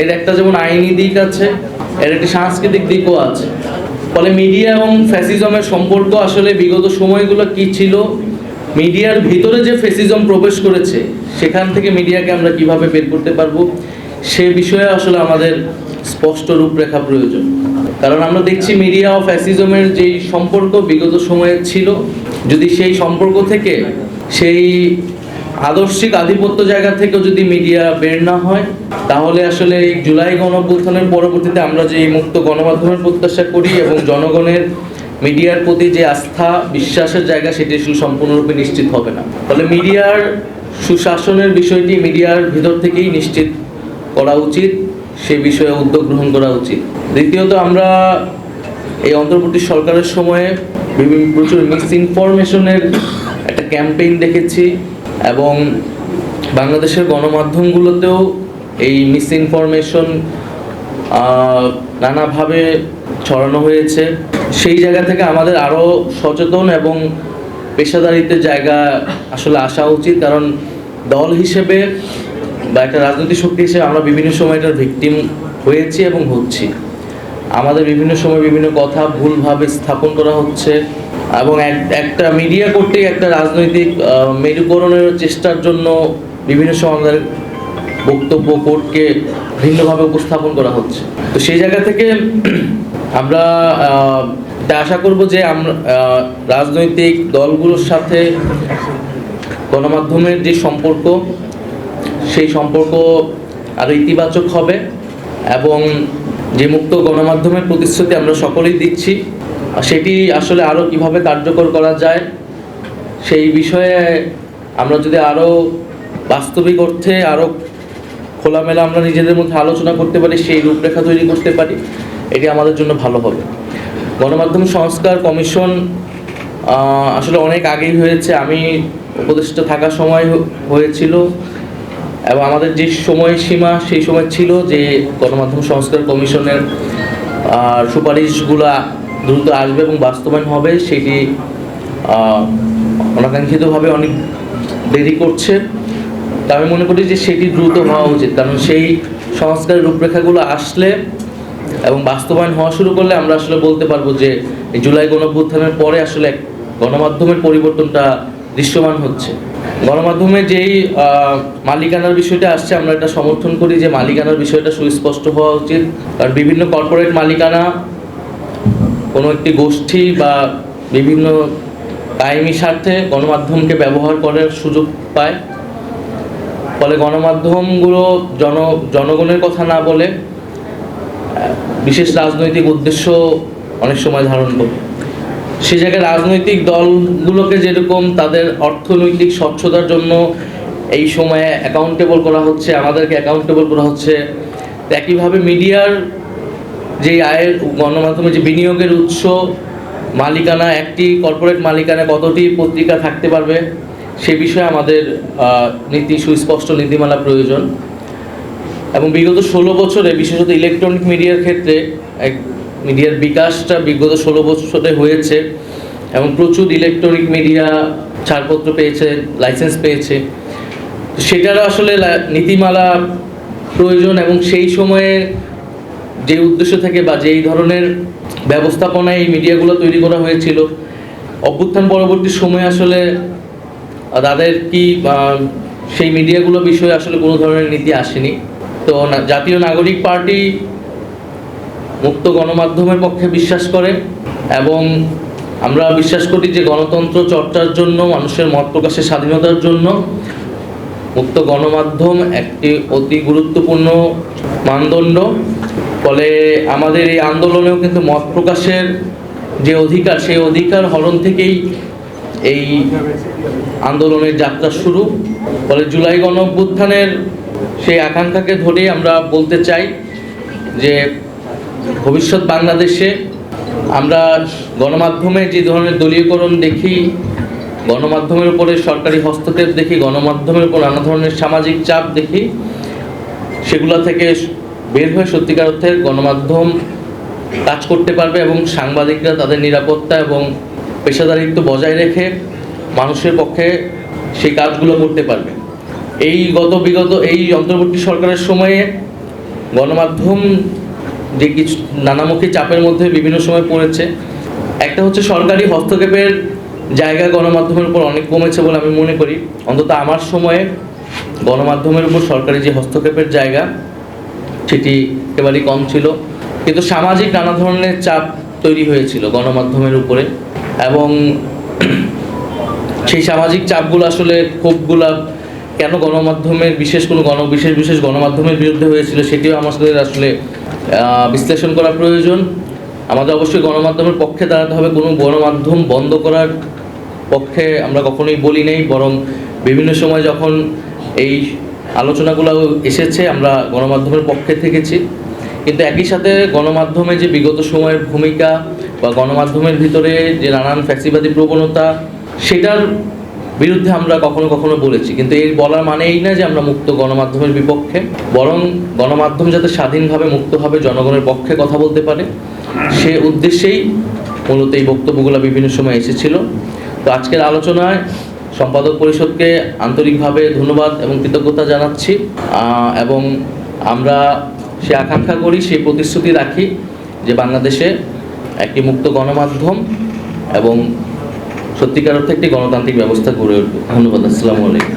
এর একটা যেমন আইনি দিক আছে, এর একটি সাংস্কৃতিক দিকও আছে। ফলে মিডিয়া এবং ফ্যাসিজমের সম্পর্ক আসলে বিগত সময়গুলো কি ছিল? মিডিয়ার ভিতরে যে ফ্যাসিজম প্রবেশ করেছে, সেখান থেকে মিডিয়াকে আমরা কীভাবে বের করতে পারব, সে বিষয়ে আসলে আমাদের স্পষ্ট রূপরেখা প্রয়োজন। কারণ আমরা দেখছি মিডিয়া ও ফ্যাসিজমের যেই সম্পর্ক বিগত সময়ে ছিল, যদি সেই সম্পর্ক থেকে সেই আদর্শিক আধিপত্য জায়গা থেকেও যদি মিডিয়া বের না হয়, তাহলে আসলে এই জুলাই গণঅভ্যুত্থানের পরবর্তীতে আমরা যে মুক্ত গণমাধ্যমের প্রত্যাশা করি এবং জনগণের মিডিয়ার প্রতি যে আস্থা, বিশ্বাসের জায়গা, সেটি আসলে সম্পূর্ণরূপে নিশ্চিত হবে না। ফলে মিডিয়ার সুশাসনের বিষয়টি মিডিয়ার ভিতর থেকেই নিশ্চিত করা উচিত, সে বিষয়ে উদ্যোগ গ্রহণ করা উচিত। দ্বিতীয়ত, আমরা এই অন্তর্বর্তী সরকারের সময়ে বিভিন্ন প্রচুর মিস ইনফরমেশনের একটা ক্যাম্পেইন দেখেছি। এবং বাংলাদেশের গণমাধ্যমগুলোতেও এই মিস ইনফরমেশন নানাভাবে ছড়ানো হয়েছে। সেই জায়গা থেকে আমাদের আরও সচেতন এবং পেশাদারিত্বের জায়গা আসলে আসা উচিত। কারণ দল হিসেবে বা একটা রাজনৈতিক শক্তি হিসেবে আমরা বিভিন্ন সময় এটার ভিকটিম হয়েছি এবং হচ্ছি। আমাদের বিভিন্ন সময় বিভিন্ন কথা ভুলভাবে স্থাপন করা হচ্ছে। এবং এক- একটা মিডিয়া করতেই একটা রাজনৈতিক মেরুকরণের চেষ্টার জন্য বিভিন্ন আমাদের বক্তব্য কোর্টকে ভিন্নভাবে উপস্থাপন করা হচ্ছে। তো সেই জায়গা থেকে আমরা এটা আশা করব যে আমরা রাজনৈতিক দলগুলোর সাথে গণমাধ্যমের যে সম্পর্ক, সেই সম্পর্ক আরও ইতিবাচক হবে এবং যে মুক্ত গণমাধ্যমের প্রতিশ্রুতি আমরা সকলেই দিচ্ছি। সেটি আসলে আরও কীভাবে কার্যকর করা যায়, সেই বিষয়ে আমরা যদি আরও বাস্তবিক অর্থে আরও খোলামেলা আমরা নিজেদের মধ্যে আলোচনা করতে পারি, সেই রূপরেখা তৈরি করতে পারি, এটি আমাদের জন্য ভালো হবে। গণমাধ্যম সংস্কার কমিশন আসলে অনেক আগেই হয়েছে। আমি উপদেষ্টা থাকার সময় হয়েছিল এবং আমাদের যে সময়সীমা, সেই সময় ছিল যে গণমাধ্যম সংস্কার কমিশনের সুপারিশগুলা দ্রুত আসবে এবং বাস্তবায়ন হবে, সেটি অনাকাঙ্ক্ষিতভাবে অনেক দেরি করছে। তা আমি মনে করি যে সেটি দ্রুত হওয়া উচিত, কারণ সেই সংস্কারের রূপরেখাগুলো আসলে এবং বাস্তবায়ন হওয়া শুরু করলে আমরা আসলে বলতে পারব যে জুলাই গণভ্যুত্থানের পরে আসলে গণমাধ্যমের পরিবর্তনটা দৃশ্যমান হচ্ছে। গণমাধ্যমে যেই মালিকানার বিষয়টা আসছে, আমরা এটা সমর্থন করি যে মালিকানার বিষয়টা সুস্পষ্ট হওয়া উচিত, কারণ বিভিন্ন কর্পোরেট মালিকানা কোনো একটি গোষ্ঠী বা বিভিন্ন কায়েমি স্বার্থে গণমাধ্যমকে ব্যবহার করার সুযোগ পায়। ফলে গণমাধ্যমগুলো জন, জনগণের কথা না বলে বিশেষ রাজনৈতিক উদ্দেশ্য অনেক সময় ধারণ করে। সে জায়গায় রাজনৈতিক দলগুলোকে যেরকম তাদের অর্থনৈতিক স্বচ্ছতার জন্য এই সময়ে অ্যাকাউন্টেবল করা হচ্ছে, আমাদেরকে অ্যাকাউন্টেবল করা হচ্ছে, একইভাবে মিডিয়ার যে আয়ের গণমাধ্যমে যে বিনিয়োগের উৎস, মালিকানা, একটি কর্পোরেট মালিকানা কতটি পত্রিকা থাকতে পারবে, সে বিষয়ে আমাদের নীতি, সুস্পষ্ট নীতিমালা প্রয়োজন। এবং বিগত ষোলো বছরে, বিশেষত ইলেকট্রনিক মিডিয়ার ক্ষেত্রে, এক মিডিয়ার বিকাশটা বিগত ষোলো বছরে হয়েছে, এবং প্রচুর ইলেকট্রনিক মিডিয়া ছাড়পত্র পেয়েছে লাইসেন্স পেয়েছে। সেটারও আসলে নীতিমালা প্রয়োজন, এবং সেই সময়ে যে উদ্দেশ্য থেকে বা যেই ধরনের ব্যবস্থাপনায় এই মিডিয়াগুলো তৈরি করা হয়েছিল, অভ্যুত্থান পরবর্তী সময়ে আসলে তাদের কি সেই মিডিয়াগুলো বিষয়ে আসলে কোনো ধরনের নীতি আসেনি? তো জাতীয় নাগরিক পার্টি মুক্ত গণমাধ্যমের পক্ষে বিশ্বাস করে এবং আমরা বিশ্বাস করি যে গণতন্ত্র চর্চার জন্য, মানুষের মত প্রকাশের স্বাধীনতার জন্য মুক্ত গণমাধ্যম একটি অতি গুরুত্বপূর্ণ মানদণ্ড। ফলে আমাদের এই আন্দোলনেও কিন্তু মত প্রকাশের যে অধিকার, সেই অধিকার হরণ থেকেই এই আন্দোলনের যাত্রা শুরু। ফলে জুলাই গণ সেই আকাঙ্ক্ষাকে ধরে আমরা বলতে চাই যে ভবিষ্যৎ বাংলাদেশে আমরা গণমাধ্যমে যে ধরনের দলীয়করণ দেখি, গণমাধ্যমের উপরে সরকারি হস্তক্ষেপ দেখি, গণমাধ্যমের উপর নানা ধরনের সামাজিক চাপ দেখি, সেগুলো থেকে বের হয়ে সত্যিকার অর্থে গণমাধ্যম কাজ করতে পারবে এবং সাংবাদিকরা তাদের নিরাপত্তা এবং পেশাদারিত্ব বজায় রেখে মানুষের পক্ষে সেই কাজগুলো করতে পারবে। এই গত বিগত এই অন্তর্বর্তী সরকারের সময়ে গণমাধ্যম যে কিছু নানামুখী চাপের মধ্যে বিভিন্ন সময় পড়েছে, একটা হচ্ছে সরকারি হস্তক্ষেপের জায়গা গণমাধ্যমের উপর অনেক কমেছে বলে আমি মনে করি। অন্তত আমার সময়ে গণমাধ্যমের উপর সরকারি যে হস্তক্ষেপের জায়গা সেটি একেবারেই কম ছিল। কিন্তু সামাজিক নানা ধরনের চাপ তৈরি হয়েছিল গণমাধ্যমের উপরে এবং সেই সামাজিক চাপগুলো আসলে ক্ষোভগুলা কেন গণমাধ্যমের বিশেষ কোনো গণ, বিশেষ বিশেষ গণমাধ্যমের বিরুদ্ধে হয়েছিল সেটিও আমাদের আসলে বিশ্লেষণ করা প্রয়োজন। আমাদের অবশ্যই গণমাধ্যমের পক্ষে দাঁড়াতে হবে। কোনো গণমাধ্যম বন্ধ করার পক্ষে আমরা কখনোই বলি নেই, বরং বিভিন্ন সময় যখন এই আলোচনাগুলো এসেছে, আমরা গণমাধ্যমের পক্ষে থেকেছি। কিন্তু একই সাথে গণমাধ্যমে যে বিগত সময়ের ভূমিকা বা গণমাধ্যমের ভিতরে যে নানান ফ্যাসিবাদী প্রবণতা, সেটার বিরুদ্ধে আমরা কখনো কখনো বলেছি। কিন্তু এই বলার মানে এই না যে আমরা মুক্ত গণমাধ্যমের বিপক্ষে, বরং গণমাধ্যম যাতে স্বাধীনভাবে মুক্তভাবে জনগণের পক্ষে কথা বলতে পারে। সে উদ্দেশ্যেই মূলত এই বক্তব্যগুলো বিভিন্ন সময় এসেছিল। তো আজকের আলোচনায় সম্পাদক পরিষদকে আন্তরিকভাবে ধন্যবাদ এবং কৃতজ্ঞতা জানাচ্ছি। এবং আমরা সে আকাঙ্ক্ষা করি সেই প্রতিশ্রুতি রাখি যে বাংলাদেশে একটি মুক্ত গণমাধ্যম এবং সত্যিকার অর্থে একটি গণতান্ত্রিক ব্যবস্থা গড়ে উঠবে। ধন্যবাদ। আসসালামু আলাইকুম।